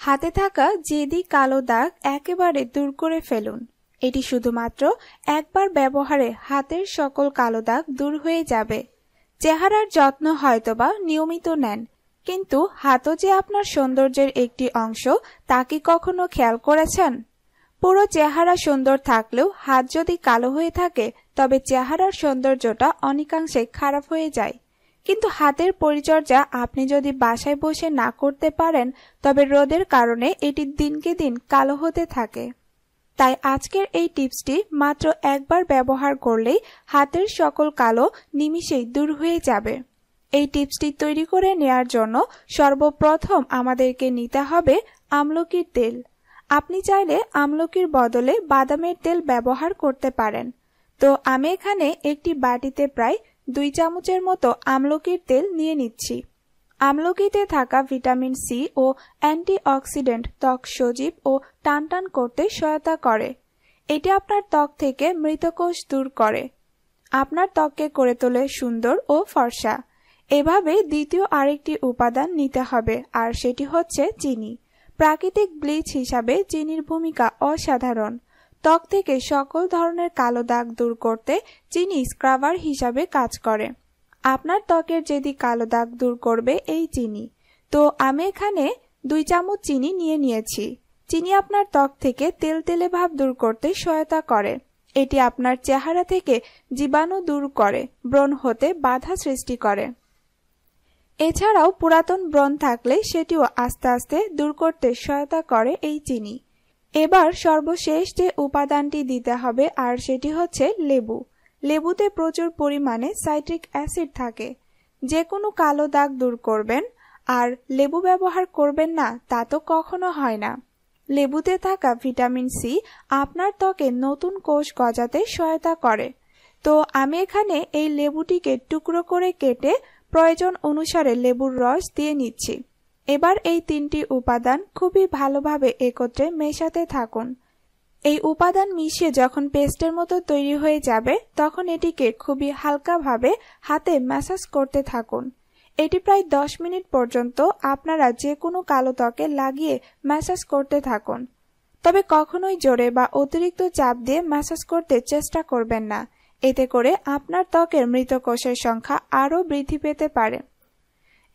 হাতে থাকা জেদি কালো দাগ একেবারে দূর করে ফেলুন। এটি শুধুমাত্র একবার ব্যবহারে হাতের সকল কালো দাগ দূর হয়ে যাবে। চেহারার যত্ন হয়তোবা নিয়মিত নেন, কিন্তু হাতও যে আপনার সৌন্দর্যের একটি অংশ তা কি কখনো খেয়াল করেছেন? পুরো চেহারা সুন্দর থাকলেও হাত যদি কালো হয়ে থাকে, তবে চেহারার সৌন্দর্যটা অনেকাংশে খারাপ হয়ে যায়। কিন্তু হাতের পরিচর্যা আপনি যদি বাসায় বসে না করতে পারেন, তবে রোদের কারণে এটি দিনকে দিন কালো হতে থাকে। তাই আজকের এই টিপসটি মাত্র একবার ব্যবহার করলেই হাতের সকল কালো নিমিষেই দূর হয়ে যাবে। এই টিপসটি তৈরি করে নেয়ার জন্য সর্বপ্রথম আমাদেরকে নিতে হবে আমলকির তেল। আপনি চাইলে আমলকির বদলে বাদামের তেল ব্যবহার করতে পারেন। তো আমি এখানে একটি বাটিতে প্রায় দুই চামচের মতো আমলকির তেল নিয়ে নিচ্ছি। আমলকিতে থাকা ভিটামিন সি ও অ্যান্টিঅক্সিডেন্ট ত্বক সজীব ও টানটান করতে সহায়তা করে। এটি আপনার ত্বক থেকে মৃতকোষ দূর করে। আপনার ত্বককে করে তোলে সুন্দর ও ফর্সা। এভাবে দ্বিতীয় আরেকটি উপাদান নিতে হবে, আর সেটি হচ্ছে চিনি। প্রাকৃতিক ব্লিচ হিসাবে চিনির ভূমিকা অসাধারণ। ত্বক থেকে সকল ধরনের কালো দাগ দূর করতে চিনি স্ক্রাবার হিসাবে কাজ করে। আপনার ত্বকের যদি কালো দাগ দূর করবে এই চিনি। তো আমি এখানে দুই চামচ চিনি নিয়ে নিয়েছি। চিনি আপনার ত্বক থেকে তেল তেলে ভাব দূর করতে সহায়তা করে। এটি আপনার চেহারা থেকে জীবাণু দূর করে, ব্রণ হতে বাধা সৃষ্টি করে। এছাড়াও পুরাতন ব্রণ থাকলে সেটিও আস্তে আস্তে দূর করতে সহায়তা করে এই চিনি। এবার সর্বশেষ যে উপাদানটি দিতে হবে, আর সেটি হচ্ছে লেবু। লেবুতে প্রচুর পরিমাণে সাইট্রিক অ্যাসিড থাকে। যে কোনো কালো দাগ দূর করবেন, আর লেবু ব্যবহার করবেন না, তা তো কখনো হয় না। লেবুতে থাকা ভিটামিন সি আপনার ত্বকে নতুন কোষ গজাতে সহায়তা করে। তো আমি এখানে এই লেবুটিকে টুকরো করে কেটে প্রয়োজন অনুসারে লেবুর রস দিয়ে নিচ্ছি। এবার এই তিনটি উপাদান খুবই ভালোভাবে একত্রে মেশাতে থাকুন। এই উপাদান মিশিয়ে যখন পেস্টের মতো তৈরি হয়ে যাবে, তখন এটিকে খুবই হালকাভাবে হাতে ম্যাসাজ করতে থাকুন। এটি প্রায় দশ মিনিট পর্যন্ত আপনারা যে কোনো কালো ত্বকে লাগিয়ে ম্যাসাজ করতে থাকুন। তবে কখনোই জোরে বা অতিরিক্ত চাপ দিয়ে ম্যাসাজ করতে চেষ্টা করবেন না। এতে করে আপনার ত্বকের মৃত কোষের সংখ্যা আরও বৃদ্ধি পেতে পারে।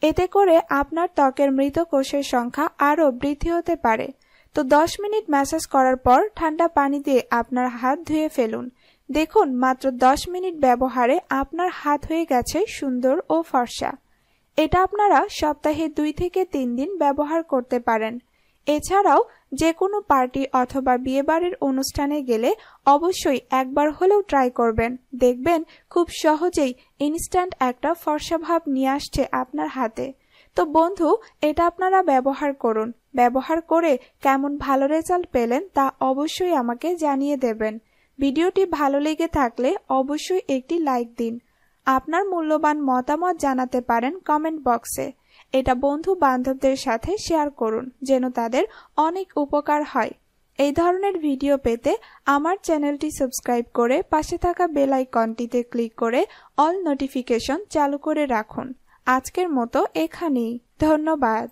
এতে করে আপনার ত্বকের মৃত কোষের সংখ্যা আরও বৃদ্ধি হতে পারে। তো দশ মিনিট ম্যাসাজ করার পর ঠান্ডা পানি দিয়ে আপনার হাত ধুয়ে ফেলুন। দেখুন, মাত্র দশ মিনিট ব্যবহারে আপনার হাত হয়ে গেছে সুন্দর ও ফর্সা। এটা আপনারা সপ্তাহে দুই থেকে তিন দিন ব্যবহার করতে পারেন। এছাড়াও যে কোনো পার্টি অথবা বিয়েবাড়ির অনুষ্ঠানে গেলে অবশ্যই একবার হলেও ট্রাই করবেন। দেখবেন খুব সহজেই ইনস্ট্যান্ট একটা ফর্সা ভাব নিয়ে আসছে আপনার হাতে। তো বন্ধু, এটা আপনারা ব্যবহার করুন। ব্যবহার করে কেমন ভালো রেজাল্ট পেলেন তা অবশ্যই আমাকে জানিয়ে দেবেন। ভিডিওটি ভালো লেগে থাকলে অবশ্যই একটি লাইক দিন। আপনার মূল্যবান মতামত জানাতে পারেন কমেন্ট বক্সে এটা বন্ধু বান্ধবদের সাথে শেয়ার করুন, যেন তাদের অনেক উপকার হয়। এই ধরনের ভিডিও পেতে আমার চ্যানেলটি সাবস্ক্রাইব করে পাশে থাকা বেল আইকনটিতে ক্লিক করে অল নোটিফিকেশন চালু করে রাখুন। আজকের মতো এখানেই। ধন্যবাদ।